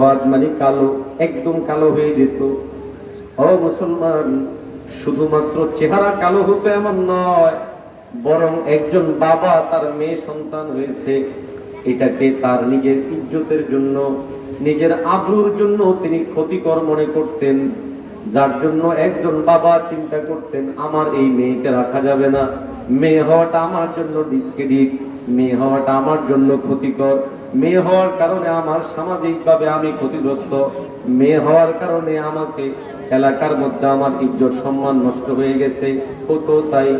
সওয়াদ মানে কালো, একদম কালো হয়ে যেত। ও মুসলমান, শুধুমাত্র চেহারা কালো হতো এমন নয়, বরং একজন বাবা তার মেয়ে সন্তান হয়েছে। এটাকে তার নিজের ইজ্জতের জন্য, নিজের আবরুর জন্য তিনি ক্ষতিকর মনে করতেন। যার জন্য একজন বাবা চিন্তা করতেন, আমার এই মেয়েকে রাখা যাবে না। মেয়ে হওয়াটা আমার জন্য ডিসক্রেডিট মেয়ে হওয়াটা আমার জন্য ক্ষতিকর। মেয়ে হওয়ার কারণে আমার সামাজিকভাবে আমি ক্ষতিগ্রস্ত। মেয়ে হওয়ার কারণে আমাকে এলাকার মধ্যে আমার ইজ্জত, সম্মান নষ্ট হয়ে গেছে। হতো তাই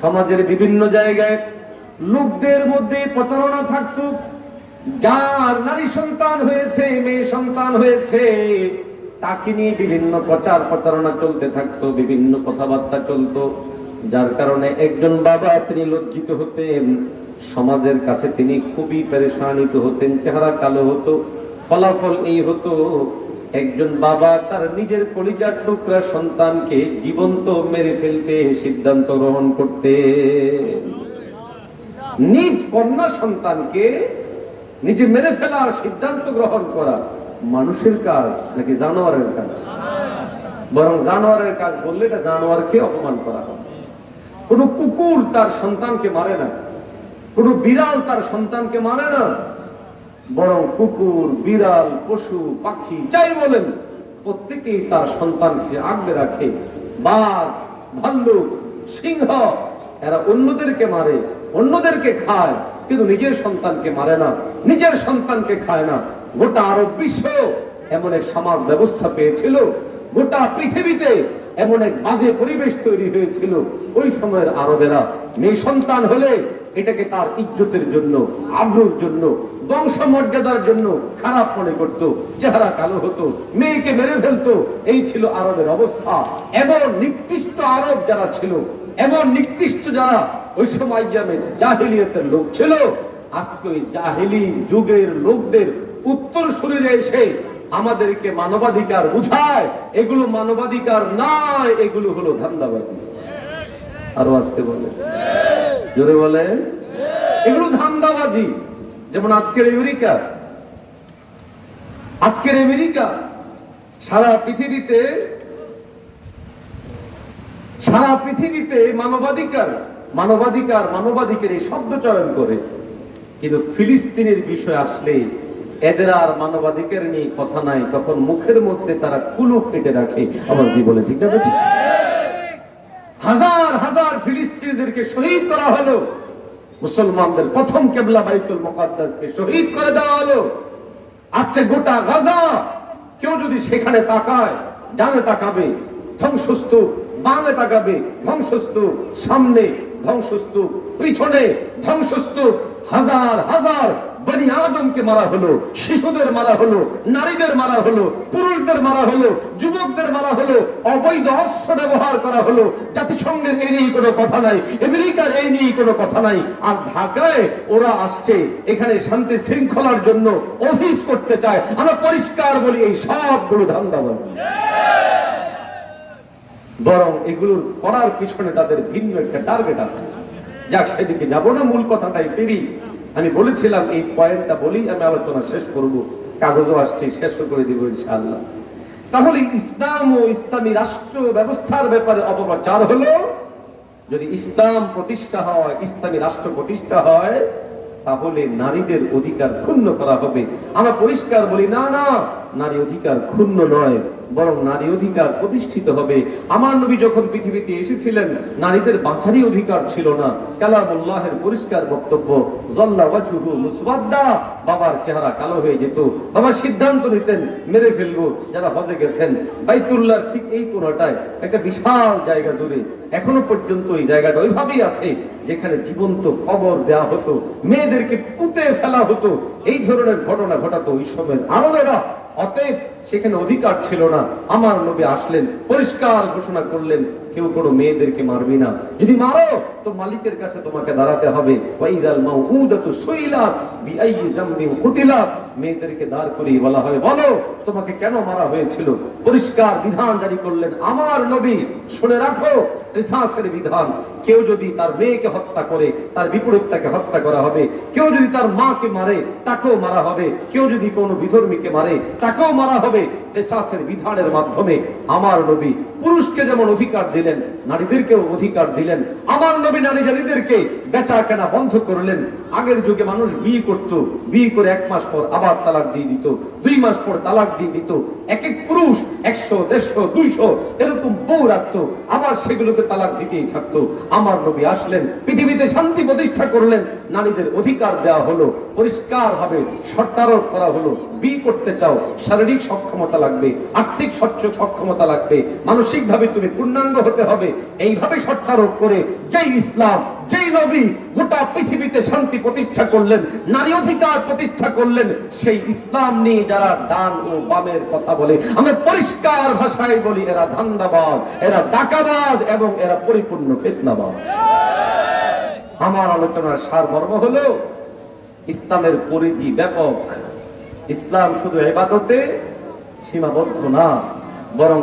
সমাজের বিভিন্ন জায়গায় লোকদের মধ্যে প্রতারণা থাকতো। যার নারী সন্তান হয়েছে, মেয়ে সন্তান হয়েছে, তাকে নিয়ে বিভিন্ন প্রচার প্রচারণা চলতে থাকতো, বিভিন্ন কথাবার্তা চলতো। যার কারণে একজন বাবা তিনি লজ্জিত হতেন। সমাজের কাছে তিনি খুবই পেরেশানিত হতেন, চেহারা কালো হতো, ফলাফল এই হতো, একজন বাবা তার নিজের কলিজার টুকরা সন্তানকে জীবন্ত মেরে ফেলতে সিদ্ধান্ত গ্রহণ করতে। নিজ কন্যা সন্তানকে নিজে মেরে ফেলার সিদ্ধান্ত গ্রহণ করা মানুষের কাজ নাকি জানোয়ারের কাজ? বরং জানোয়ারের কাজ বললে এটা জানোয়ারকে অপমান করা হবে কোন কুকুর তার সন্তানকে মারে না। কোন বিড়াল তার সন্তানকে মারে না। বরং কুকুর, বিড়াল, পশু, পাখি, যাই বলেন, প্রত্যেকেই তার সন্তানকে আগলে রাখে। বাঘ, ভাল্লুক, সিংহ, এরা অন্যদেরকে মারে, অন্যদেরকে খায়, কিন্তু নিজের সন্তানকে মারে না, নিজের সন্তানকে খায় না। গোটা আরব বিশ্ব এমন এক সমাজ ব্যবস্থা পেয়েছিল, গোটা পৃথিবীতে এমন এক বাজে পরিবেশ তৈরি হয়েছিল। ওই সময়ের আরবেরা, মেয়ে সন্তান হলে এটাকে তার ইজ্জতের জন্য, আগ্রহের জন্য বংশ মর্যাদার জন্য খারাপ মনে করত, চেহারা কালো হতো, মেয়েকে মেরে ফেলতো। এই ছিল আরবের অবস্থা। এমন নিকৃষ্ট আরব যারা ছিল, এমন নিকৃষ্ট যারা ওই সময় জাহিলিয়তের লোক ছিল, আজকে ওই জাহিলি যুগের লোকদের উত্তর শরীরে এসে আমাদেরকে মানবাধিকার বুঝায়। এগুলো মানবাধিকার নয়, এগুলো হলো ধান্দাবাজি। আরও আসতে বলে। জোরে বলে। এগুলো ধান্দাবাজি। যেমন আজকের আমেরিকা। আজকের আমেরিকা সারা পৃথিবীতে সারা পৃথিবীতে মানবাধিকার মানবাধিকার মানবাধিকার এই শব্দ চয়ন করে। কিন্তু ফিলিস্তিনের বিষয় আসলে এদের আর মানবাধিকার নিয়ে কথা নাই। তখন মুখের মধ্যে তারা কুলুপ কেটে রাখে। আবার কি বলে, ঠিক? হাজার ফিলিস্তিনিদেরকে শহীদ করা হলো। মুসলমানদের প্রথম কেবলা বাইতুল মোকাদ্দাসকে শহীদ করে দেওয়া হলো। আজকে গোটা গাজা কেউ যদি সেখানে তাকায়, ডানে তাকাবে, ধ্বংসস্তূপ, বামে তাকাবে, ধ্বংসস্তূপ, সামনে ধ্বংসস্তূপ। পিছনে ধ্বংসস্তূপ। হাজার হাজার বনি আদমকে মারা হলো, শিশুদের মারা হলো, নারীদের মারা হলো, পুরুষদের মারা হলো, যুবকদের মারা হলো, অবৈধ অস্ত্র ব্যবহার করা হলো, জাতিসংঘের এই নিয়ে কোনো কথা নাই, আমেরিকার এই নিয়ে কোনো কথা নাই। আর ঢাকায় ওরা আসছে, এখানে শান্তি শৃঙ্খলার জন্য অফিস করতে চায়। আমরা পরিষ্কার বলি, এই সবগুলো ধান্দাবাজি। বরং এগুলোর করার পিছনে তাদের ভিন্ন একটা টার্গেট আছে। যাক, সেদিকে যাব না, মূল কথাটাই ফিরি। আমি বলেছিলাম, এই পয়েন্টটা বলি আমি আলোচনা শেষ করব। কাগজও আসছে শেষ করে দিব ইনশাআল্লাহ। তাহলে ইসলাম ও ইসলামী রাষ্ট্র ব্যবস্থার ব্যাপারে অপপ্রচার হলো? যদি ইসলাম প্রতিষ্ঠা হয়, ইসলামী রাষ্ট্র প্রতিষ্ঠা হয়, তাহলে নারীদের অধিকার ক্ষুণ্ণ করা হবে। আমরা পরিষ্কার বলি, না না নারী অধিকার ক্ষুণ্ণ নয়, বরং নারী অধিকার প্রতিষ্ঠিত হবে। আমার নবী যখন পৃথিবীতে এসেছিলেন, নারীদের বাঁচারই অধিকার ছিল না। কালামুল্লাহের পরিষ্কার বক্তব্য, জল্লা মুসওয়াদ্দা বাবার চেহারা কালো হয়ে যেত। বাবা সিদ্ধান্ত নিতেন, মেরে ফেলব, যারা হজে গেছেন। বাইতুল্লাহর ঠিক এই কোনাটায় একটা বিশাল জায়গা জুড়ে এখনও পর্যন্ত ওই জায়গাটা ওইভাবেই আছে, যেখানে জীবন্ত কবর দেওয়া হতো, মেয়েদেরকে পুঁতে ফেলা হতো। এই ধরনের ঘটনা ঘটাতো ওই সময়ের আরবেরা। অতএব সেখানে অধিকার ছিল না। আমার নবী আসলেন, পরিষ্কার ঘোষণা করলেন, কেউ কোনো মেয়েদেরকে মারবি না। যদি মারো, তো মালিকের কাছে তোমাকে দাঁড়াতে হবে। মেয়েদেরকে দাঁড় করিয়ে বলা হয়, বলো, তোমাকে কেন মারা হয়েছিল? পরিষ্কার বিধান জারি করলেন আমার নবী। শুনে রাখো বিধান। কেউ যদি তার মেয়েকে হত্যা করে, তার বিপরীত তাকে হত্যা করা হবে। কেউ যদি তার মাকে মারে, তাকেও মারা হবে। কেউ যদি কোনো বিধর্মীকে মারে, তাকেও মারা হবে। কিসাসের বিধানের মাধ্যমে। আমার নবী পুরুষকে যেমন অধিকার দিলেন, নারীদেরকেও অধিকার দিলেন, আমার নবী নারী জাতিদেরকে বেচা কেনা বন্ধ করলেন। আগের যুগে মানুষ বিয়ে করত, বিয়ে করে এক মাস পর আবার তালাক দিয়ে দিত, দুই মাস পর তালাক দিয়ে দিত। এক এক পুরুষ একশো, দেড়শো, দুইশো এরকম বউ রাখতো, আবার সেগুলোকে তালাক দিতেই থাকতো। আমার নবী আসলেন, পৃথিবীতে শান্তি প্রতিষ্ঠা করলেন, নারীদের অধিকার দেওয়া হলো পরিষ্কার ভাবে সর্তারোপ করা হলো। বিয়ে করতে চাও, শারীরিক সক্ষমতা লাগবে, আর্থিক স্বচ্ছ সক্ষমতা লাগবে মানসিক ভাবে তুমি পূর্ণাঙ্গ হতে হবে। এইভাবে সর্তারোপ করে যেই ইসলাম, যেই নবী গোটা পৃথিবীতে শান্তি প্রতিষ্ঠা করলেন, নারী অধিকার প্রতিষ্ঠা করলেন, সেই ইসলাম নিয়ে যারা ডান ও বামের কথা বলে, আমরা পরিষ্কার ভাষায় বলি, এরা ধান্দাবাজ, এরা ডাকাবাজ এবং এরা পরিপূর্ণ ফেতনাবাজ। আমার আলোচনার সারমর্ম হলো ইসলামের পরিধি ব্যাপক। ইসলাম শুধু এবাদতে সীমাবদ্ধ না বরং